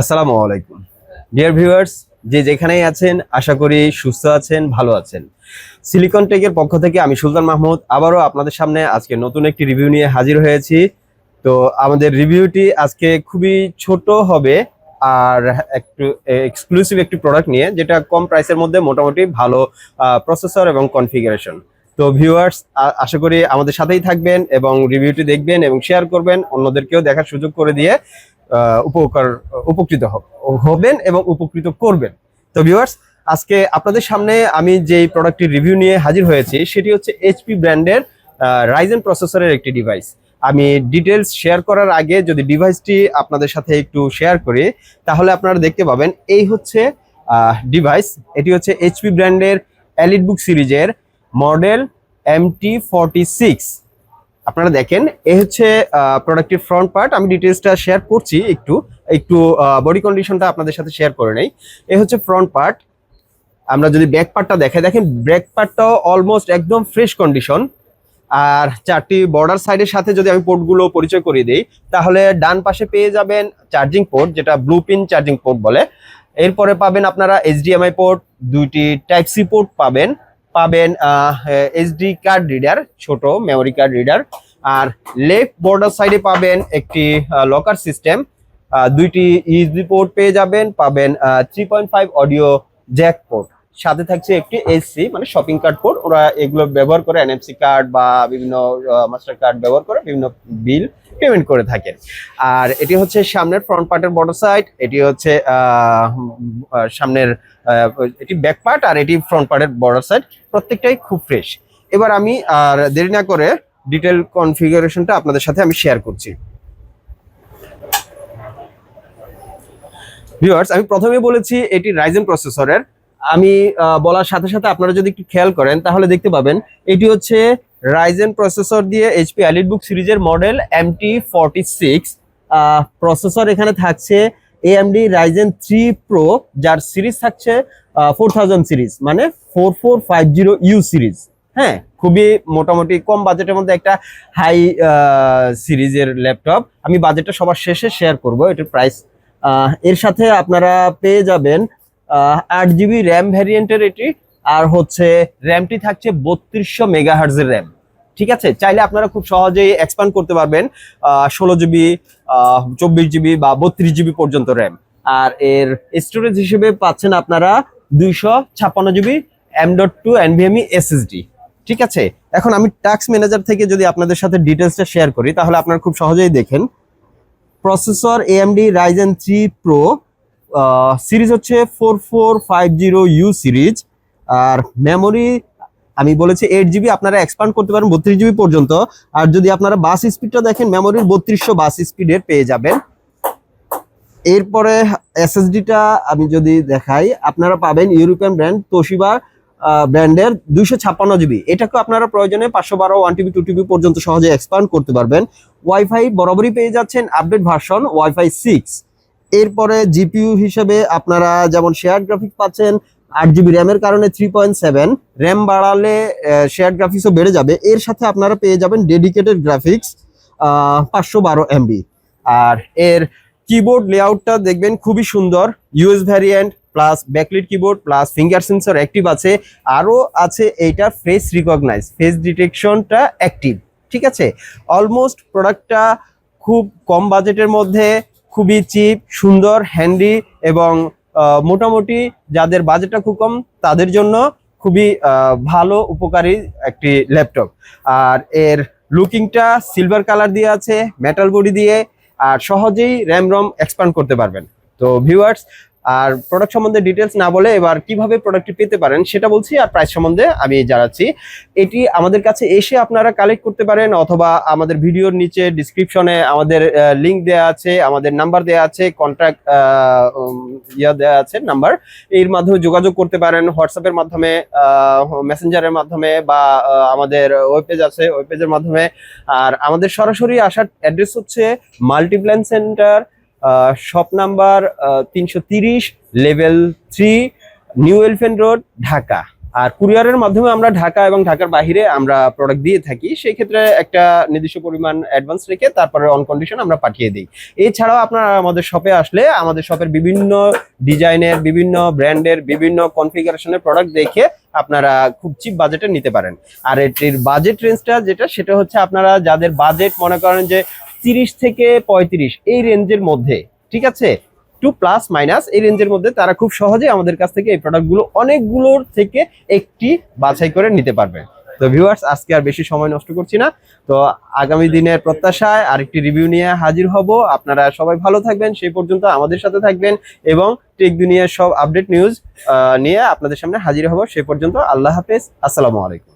আসসালামু আলাইকুম। Dear viewers যে যেখানেই আছেন, আশা করি সুস্থ আছেন, ভালো আছেন। সিলিকন টেকের পক্ষ থেকে আমি সুলতান মাহমুদ, আবারও আপনাদের সামনে আজকে নতুন একটি রিভিউ নিয়ে হাজির হয়েছি। তো আমাদের রিভিউটি আজকে খুবই ছোট হবে, আর একটু এক্সক্লুসিভ একটি প্রোডাক্ট নিয়ে, যেটা কম প্রাইসের মধ্যে মোটামুটি ভালো প্রসেসর এবং কনফিগারেশন তো ভিউয়ার্স আশা করি আমাদের সাথেই থাকবেন এবং রিভিউটি দেখবেন এবং শেয়ার করবেন, অন্যদেরকেও দেখার সুযোগ করে দিয়ে। উপকার, উপকৃত হবেন এবং উপকৃত করবেন। তো ভিউয়ার্স আজকে আপনাদের সামনে আমি যে প্রোডাক্টটির রিভিউ নিয়ে হাজির হয়েছি, সেটি হচ্ছে এইচপি ব্র্যান্ডের রাইজেন প্রসেসরের একটি ডিভাইস আমি ডিটেলস শেয়ার করার আগে যদি ডিভাইসটি আপনাদের সাথে একটু শেয়ার করি, তাহলে আপনারা দেখতে পাবেন এই হচ্ছে ডিভাইস এটি হচ্ছে এইচপি ব্র্যান্ডের এলিট বুক সিরিজের মডেল এমটি ফর্টি সিক্স আপনারা দেখেন, এ হচ্ছে প্রোডাক্টের ফ্রন্ট পার্ট আমি ডিটেলসটা শেয়ার করছি একটু একটু বডি কন্ডিশনটা আপনাদের সাথে শেয়ার করে নেই। এ হচ্ছে ফ্রন্ট পার্ট আমরা যদি ব্যাক পার্টটা দেখে দেখেন ব্যাক পার্টটাও অলমোস্ট একদম ফ্রেশ কন্ডিশন আর চারটি বর্ডার সাইডের সাথে যদি আমি পোর্টগুলো পরিচয় করিয়ে দিই, তাহলে ডান পাশে পেয়ে যাবেন চার্জিং পোর্ট যেটা ব্লু পিন চার্জিং পোর্ট বলে। এরপরে পাবেন আপনারা এইচডিএমআই পোর্ট দুইটি টাইপ সি পোর্ট পাবেন। পাবেন এইচডি কার্ড রিডার ছোট মেমোরি কার্ড রিডার আর লেফট বর্ডার সাইডে পাবেন একটি লকার সিস্টেম দুইটি ইউএসবি পোর্ট পেয়ে যাবেন, পাবেন three point five audio jack port সাথে থাকছে একটি এসসি মানে শপিং কার্ড পোর্ট ওরা এগুলো ব্যবহার করে এনএফসি কার্ড বা বিভিন্ন মাস্টার কার্ড ব্যবহার করে, বিভিন্ন বিল পেমেন্ট করে থাকেন। আর এটি হচ্ছে সামনের ফ্রন্ট পার্টের বর্ডার সাইড এটি হচ্ছে সামনের এটি ব্যাক পার্ট আর এটি ফ্রন্ট পার্টের বর্ডার সাইড প্রত্যেকটাই খুব ফ্রেশ এবার আমি আর দেরি না করে ডিটেল কনফিগারেশনটা আপনাদের সাথে আমি শেয়ার করছি। ভিউয়ার্স আমি প্রথমে বলেছি এটি রাইজেন প্রসেসরের আমি বলার সাথে সাথে আপনারা যদি একটু খেয়াল করেন, তাহলে দেখতে পাবেন এটি হচ্ছে রাইজেন প্রসেসর দিয়ে এইচপি এলিট বুক সিরিজের model MT forty six processor এখানে থাকছে এএমডি রাইজেন থ্রি প্রো যার সিরিজ থাকছে ফোর থাউজেন্ড সিরিজ মানে four four five zero U series. হ্যাঁ খুবই মোটামুটি কম বাজেটের মধ্যে একটা হাই সিরিজের ল্যাপটপ আমি বাজেটটা সবার শেষে শেয়ার করব, এটার প্রাইস এর সাথে আপনারা পেয়ে যাবেন আট জিবি র্যাম ভ্যারিয়েন্টের এটি, আর হচ্ছে র্যামটি থাকছে বত্রিশশো মেগাহার্জের র্যাম ঠিক আছে? চাইলে আপনারা খুব সহজেই এক্সপান্ড করতে পারবেন ষোলো জিবি চব্বিশ জিবি বা বত্রিশ জিবি পর্যন্ত র্যাম আর এর স্টোরেজ হিসেবে পাচ্ছেন আপনারা দুইশো ছাপ্পান্ন GB M dot two NVMe SSD ঠিক আছে? এখন আমি টাস্ক ম্যানেজার থেকে যদি আপনাদের সাথে ডিটেলসটা শেয়ার করি, তাহলে আপনারা খুব সহজেই দেখেন। Processor AMD Ryzen three pro series হচ্ছে four four five zero U series আর মেমোরি আমি বলেছি এইট জিবি আপনারা এক্সপান্ড করতে পারেন বত্রিশ জিবি পর্যন্ত। আর যদি আপনারা বাস স্পিডটা দেখেন মেমোরির বত্রিশশো বাস স্পিডের পেয়ে যাবেন। এরপরে এসএসডিটা আমি যদি দেখাই, আপনারা পাবেন ইউরোপিয়ান ব্র্যান্ড তোশিবা ব্র্যান্ডের দুইশো ছাপ্পান্ন জিবি এটাকে আপনারা প্রয়োজনে পাঁচশো বারো ওয়ান টিবি টু টিবি পর্যন্ত সহজে এক্সপান্ড করতে পারবেন। ওয়াইফাই বরাবরই পেয়ে যাচ্ছেন আপডেট ভার্সন ওয়াইফাই সিক্স এরপরে জিপিইউ হিসেবে আপনারা যেমন শেয়ার গ্রাফিক্স পাচ্ছেন আট জিবি র্যামের কারণে থ্রি পয়েন্ট সেভেন র্যাম বাড়ালে শেয়ার গ্রাফিক্সও বেড়ে যাবে। এর সাথে আপনারা পেয়ে যাবেন ডেডিকেটেড গ্রাফিক্স পাঁচশো বারো এমবি আর এর কিবোর্ড লেআউটটা দেখবেন খুবই সুন্দর US variant plus backlit keyboard plus finger sensor active আছে। আরও আছে এইটার ফেস রিকগনাইজ ফেস ডিটেকশনটা অ্যাক্টিভ ঠিক আছে? অলমোস্ট প্রোডাক্টটা খুব কম বাজেটের মধ্যে, খুবই চিপ সুন্দর হ্যান্ডি এবং মোটামুটি যাদের বাজেটটা খুব কম, তাদের জন্য খুবই ভালো, উপকারী একটি ল্যাপটপ আর এর লুকিংটা সিলভার কালার দিয়ে আছে মেটাল বডি দিয়ে, আর সহজেই র্যাম রম এক্সপান্ড করতে পারবেন। তো ভিউয়ার্স আর প্রোডাক্ট সম্বন্ধে ডিটেলস না বলে এবার কীভাবে প্রোডাক্টটি পেতে পারেন সেটা বলছি আর প্রাইস সম্বন্ধে আমি জানাচ্ছি। এটি আমাদের কাছে এসে আপনারা কালেক্ট করতে পারেন অথবা আমাদের ভিডিওর নিচে ডিসক্রিপশনে আমাদের লিংক দেওয়া আছে, আমাদের নাম্বার দেওয়া আছে কন্ট্যাক্ট ইয়া দেওয়া আছে নাম্বার এর মাধ্যমে যোগাযোগ করতে পারেন হোয়াটসঅ্যাপের মাধ্যমে মেসেঞ্জারের মাধ্যমে বা আমাদের ওয়েব পেজ আছে ওয়েব পেজের মাধ্যমে। আর আমাদের সরাসরি আসার অ্যাড্রেস হচ্ছে মাল্টিপ্ল্যান সেন্টার শপ নাম্বার তিনশো level three new elephant road Dhaka. আর কুরিয়ারের মাধ্যমে আমরা ঢাকা এবং ঢাকার বাইরে আমরা প্রোডাক্ট দিয়ে থাকি, সেই ক্ষেত্রে একটা নির্দিষ্ট পরিমাণ অ্যাডভান্স রেখে তারপরে অন কন্ডিশন আমরা পাঠিয়ে দিই। এছাড়াও আপনারা আমাদের শপে আসলে আমাদের শপের বিভিন্ন ডিজাইনের, বিভিন্ন ব্র্যান্ডের বিভিন্ন কনফিগারেশনের প্রোডাক্ট দেখে আপনারা খুব চিপ বাজেটে নিতে পারেন। আর এটির বাজেট রেঞ্জটা যেটা, সেটা হচ্ছে আপনারা যাদের বাজেট মনে করেন যে তিরিশ থেকে পঁয়ত্রিশ এই রেঞ্জের মধ্যে, ঠিক আছে? টু প্লাস মাইনাস এই রেঞ্জের মধ্যে তারা খুব সহজে আমাদের কাছ থেকে এই প্রোডাক্টগুলো অনেকগুলোর থেকে একটি বাছাই করে নিতে পারবে। তো ভিউয়ার্স আজকে আর বেশি সময় নষ্ট করছি না। তো আগামী দিনের প্রত্যাশায় আরেকটি রিভিউ নিয়ে হাজির হব। আপনারা সবাই ভালো থাকবেন সেই পর্যন্ত আমাদের সাথে থাকবেন এবং টেক দুনিয়ার সব আপডেট নিউজ নিয়ে আপনাদের সামনে হাজির হব। সেই পর্যন্ত আল্লাহ হাফেজ। আসসালামু আলাইকুম।